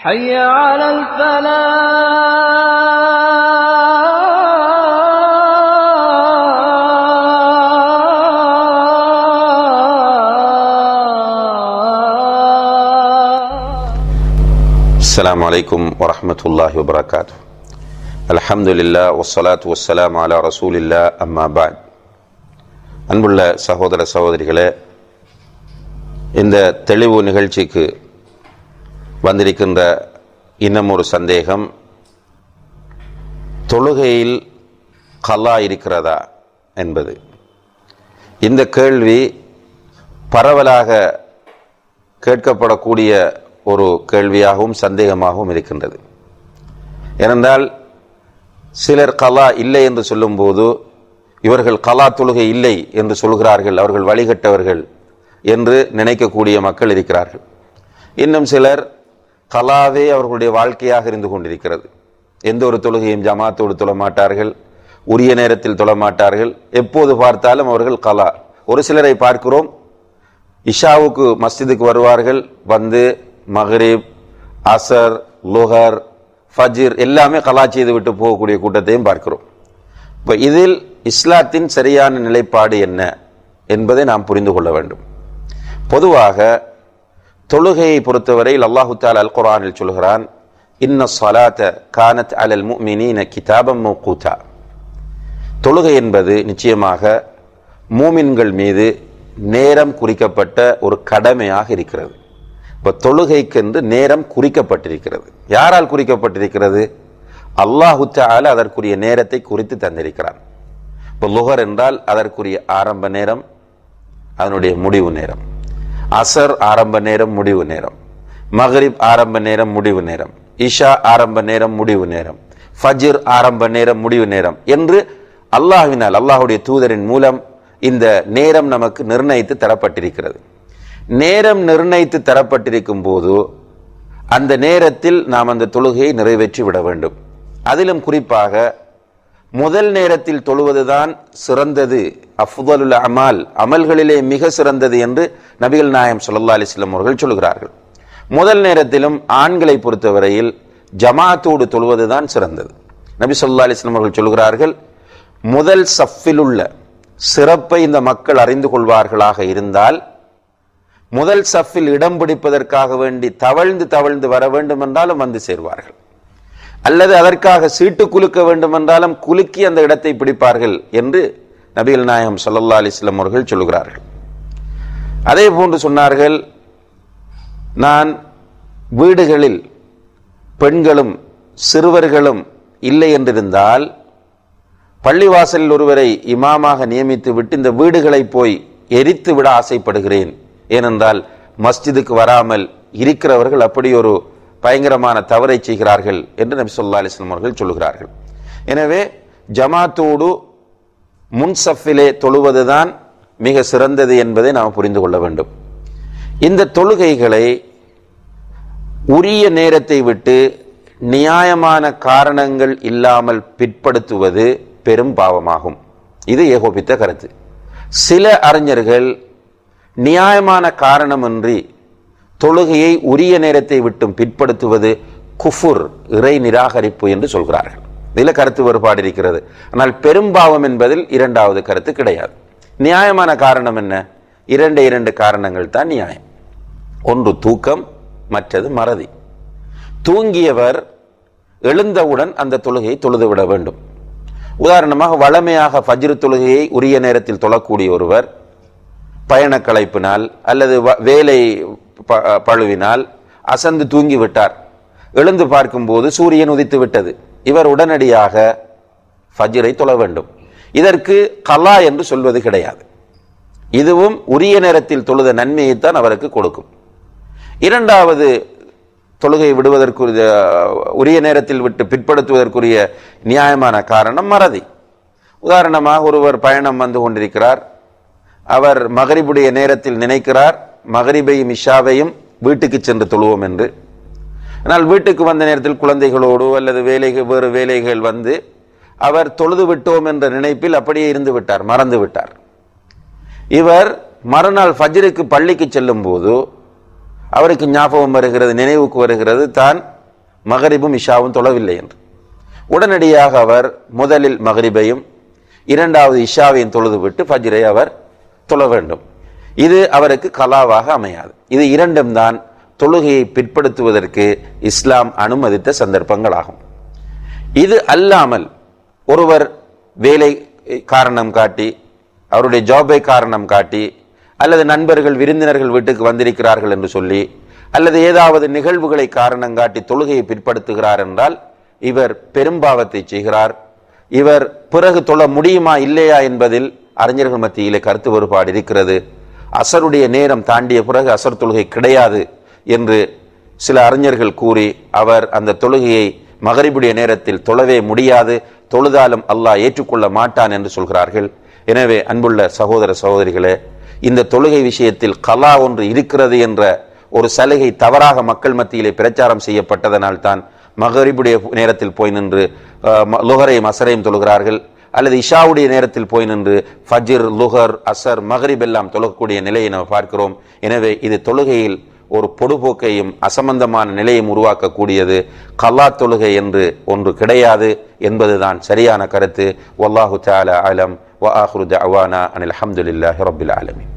حي على الفلاح السلام عليكم ورحمة الله وبركاته الحمد لله والصلاة والسلام على رسول الله أما بعد அன்புள்ள சகோதர சகோதரிகளே இந்த தெளிவு நிகழ்ச்சிக்கு வந்திருக்கின்ற இன்னும் ஒரு சந்தேகம். தொழுகையில் கலா இருக்கிறதா என்பது. இந்த கேள்வி பரவலாக கேட்கப்படக்கூடிய ஒரு கேள்வியாகவும் சந்தேகமாகவும் இருக்கின்றது. ஏனென்றால் சிலர் கலா இல்லை என்று சொல்லும்போது இவர்கள் கலா தொழுகை இல்லை என்று சொல்கிறார்கள் அவர்கள் வழிகட்டவர்கள் என்று நினைக்கக்கூடிய மக்கள் இருக்கிறார்கள். இன்னும் சிலர் கலாவே அவர்களுடைய வாழ்க்கையாக இருந்து கொண்டிருக்கிறது. எந்த ஒரு தொழுகையும் ஜமாத்தோடு தொழமாட்டார்கள். உரிய நேரத்தில் தொழமாட்டார்கள். எப்போது பார்த்தாலும் அவர்கள் கலா. ஒரு சிலரை பார்க்கிறோம். இஷாவுக்கு மஸ்ஜிதுக்கு வருவார்கள். வந்து மஹரீப் அசர் லுஹர் ஃபஜிர் எல்லாமே கலா செய்து விட்டு போகக்கூடிய கூட்டத்தையும் பார்க்கிறோம். இப்போ இதில் இஸ்லாத்தின் சரியான நிலைப்பாடு என்ன என்பதை நாம் புரிந்து கொள்ள வேண்டும். பொதுவாக தொழுகையை பொறுத்தவரையில் அல்லாஹு தால் அல் குரானில் சொல்கிறான் இன்ன சலாத்த கானத் அலல் முஃமினீன கிதாபம் மௌகூதா. தொழுகை என்பது நிச்சயமாக மூமின்கள் மீது நேரம் குறிக்கப்பட்ட ஒரு கடமையாக இருக்கிறது. இப்போ தொழுகைக்கென்று நேரம் குறிக்கப்பட்டிருக்கிறது. யாரால் குறிக்கப்பட்டிருக்கிறது? அல்லாஹு தால அதற்குரிய நேரத்தை குறித்து தந்திருக்கிறான். இப்போ லுகர் என்றால் அதற்குரிய ஆரம்ப நேரம் அதனுடைய முடிவு நேரம். அசர் ஆரம்ப நேரம் முடிவு நேரம். மகரிப் ஆரம்ப நேரம் முடிவு நேரம். இஷா ஆரம்ப நேரம் முடிவு நேரம். ஃபஜிர் ஆரம்ப நேரம் முடிவு நேரம் என்று அல்லாஹ்வினால் அல்லாஹுடைய தூதரின் மூலம் இந்த நேரம் நமக்கு நிர்ணயித்து தரப்பட்டிருக்கிறது. நேரம் நிர்ணயித்து தரப்பட்டிருக்கும் போது அந்த நேரத்தில் நாம் அந்த தொழுகையை நிறைவேற்றி விட வேண்டும். அதிலும் குறிப்பாக முதல் நேரத்தில் தொழுவதுதான் சிறந்தது. அஃதலுல் அமால் அமல்களிலே மிக சிறந்தது என்று நபிகள் நாயம் சொல்லா அலிஸ்லம் அவர்கள் சொல்கிறார்கள் முதல் நேரத்திலும் ஆண்களை பொறுத்தவரையில் ஜமாத்தோடு தொழுவதுதான் சிறந்தது. நபி சொல்லா அலிஸ்லம் அவர்கள் சொல்கிறார்கள் முதல் சஃபில் உள்ள சிறப்பை இந்த மக்கள் அறிந்து கொள்வார்களாக இருந்தால் முதல் சஃபில் இடம் பிடிப்பதற்காக வேண்டி தவழ்ந்து தவழ்ந்து வர வேண்டும் என்றாலும் வந்து சேர்வார்கள். அல்லது அதற்காக சீட்டு குலுக்க வேண்டும் என்றாலும் குலுக்கி அந்த இடத்தை பிடிப்பார்கள் என்று நபிகள் நாயகம் சல்லல்லா அலிஸ்லம் அவர்கள் சொல்கிறார்கள் அதே போன்று சொன்னார்கள் நான் வீடுகளில் பெண்களும் சிறுவர்களும் இல்லை என்றிருந்தால் பள்ளிவாசலில் ஒருவரை இமாமாக நியமித்து விட்டு இந்த வீடுகளை போய் எரித்து விட ஆசைப்படுகிறேன். ஏனென்றால் மஸ்ஜிதுக்கு வராமல் இருக்கிறவர்கள் அப்படி ஒரு பயங்கரமான தவறை செய்கிறார்கள் என்று நபி சொல்லா அலிஸ்லாம் அவர்கள் சொல்லுகிறார்கள். எனவே ஜமாத்தோடு முன்சஃபிலே தொழுவதுதான் மிக சிறந்தது என்பதை நாம் புரிந்து கொள்ள வேண்டும். இந்த தொழுகைகளை உரிய நேரத்தை விட்டு நியாயமான காரணங்கள் இல்லாமல் பிற்படுத்துவது பெரும் பாவமாகும். இது ஏகோபித்த கருத்து. சில அறிஞர்கள் நியாயமான காரணமின்றி தொழுகையை உரிய நேரத்தை விட்டும் பிற்படுத்துவது குஃபுர் இறை நிராகரிப்பு என்று சொல்கிறார்கள். இதில் கருத்து வேறுபாடு இருக்கிறது. ஆனால் பெரும்பாவம் என்பதில் இரண்டாவது கருத்து கிடையாது. நியாயமான காரணம் என்ன? இரண்டு இரண்டு காரணங்கள் தான் நியாயம். ஒன்று தூக்கம் மற்றது மறதி. தூங்கியவர் எழுந்தவுடன் அந்த தொழுகையை தொழுதுவிட வேண்டும். உதாரணமாக வளமையாக ஃபஜ்ரு தொழுகையை உரிய நேரத்தில் தொழக்கூடிய ஒருவர் பயணக்கலைப்பினால் களைப்பினால் அல்லது வேலை பழுவினால் அசந்து தூங்கிவிட்டார். எழுந்து பார்க்கும்போது சூரியன் உதித்து விட்டது இவர் உடனடியாக ஃபஜ்ரை தொழ வேண்டும். இதற்கு கலா என்று சொல்வது கிடையாது. இதுவும் உரிய நேரத்தில் தொழுத நன்மையைத்தான் அவருக்கு கொடுக்கும். இரண்டாவது தொழுகை விடுவதற்குரிய உரிய நேரத்தில் விட்டு பிற்படுத்துவதற்குரிய நியாயமான காரணம் மறதி. உதாரணமாக ஒருவர் பயணம் வந்து கொண்டிருக்கிறார். அவர் மகரிபுடைய நேரத்தில் நினைக்கிறார் மகரிபையும் இஷாவையும் வீட்டுக்கு சென்று தொழுவோம் என்று. ஆனால் வீட்டுக்கு வந்த நேரத்தில் குழந்தைகளோடு அல்லது வேலைகள் வேறு வேலைகள் வந்து அவர் தொழுது விட்டோம் என்ற நினைப்பில் அப்படியே இருந்து விட்டார் மறந்து விட்டார். இவர் மறுநாள் ஃபஜ்ருக்கு பள்ளிக்கு செல்லும் போது அவருக்கு ஞாபகம் வருகிறது நினைவுக்கு வருகிறது தான் மகரிபும் இஷாவும் தொழவில்லை என்று. உடனடியாக அவர் முதலில் மகரிபையும் இரண்டாவது இஷாவையும் தொழுதுவிட்டு ஃபஜ்ரை அவர் தொழ வேண்டும். இது அவருக்கு கலாவாக அமையாது. இது இரண்டும் தான் தொழுகையை பிற்படுத்துவதற்கு இஸ்லாம் அனுமதித்த சந்தர்ப்பங்களாகும். இது அல்லாமல் ஒருவர் வேலை காரணம் காட்டி அவருடைய ஜாபை காரணம் காட்டி அல்லது நண்பர்கள் விருந்தினர்கள் வீட்டுக்கு வந்திருக்கிறார்கள் என்று சொல்லி அல்லது ஏதாவது நிகழ்வுகளை காரணம் காட்டி தொழுகையை பிற்படுத்துகிறார் என்றால் இவர் பெரும்பாவத்தை செய்கிறார். இவர் பிறகு தொழ முடியுமா இல்லையா என்பதில் அறிஞர்கள் மத்தியிலே கருத்து வேறுபாடு இருக்கிறது. அசருடைய நேரம் தாண்டிய பிறகு அசர் தொழுகை கிடையாது என்று சில அறிஞர்கள் கூறி அவர் அந்த தொழுகையை மகரிபுடைய நேரத்தில் தொழவே முடியாது. தொழுதாலும் அல்லாஹ் ஏற்றுக்கொள்ள மாட்டான் என்று சொல்கிறார்கள். எனவே அன்புள்ள சகோதர சகோதரிகளே இந்த தொழுகை விஷயத்தில் கலா ஒன்று இருக்கிறது என்ற ஒரு சலுகை தவறாக மக்கள் மத்தியிலே பிரச்சாரம் செய்யப்பட்டதனால் தான் மகரிபுடைய நேரத்தில் போய் நின்று ம- லுகரையும் அசரையும் தொழுகிறார்கள். அல்லது இஷாவுடைய நேரத்தில் போய் நின்று ஃபஜிர் லுகர் அசர் மகரிப் எல்லாம் தொழக்கூடிய நிலையை நாம் பார்க்கிறோம். எனவே இது தொழுகையில் ஒரு பொடுபோக்கையும் அசம்பந்தமான நிலையும் உருவாக்கக்கூடியது. கல்லா தொழுகை என்று ஒன்று கிடையாது என்பதுதான் சரியான கருத்து. வல்லாஹு தால அலம். வ அவானா அனில் அஹமதுல்லாஹி ரபில் ஆலமின்.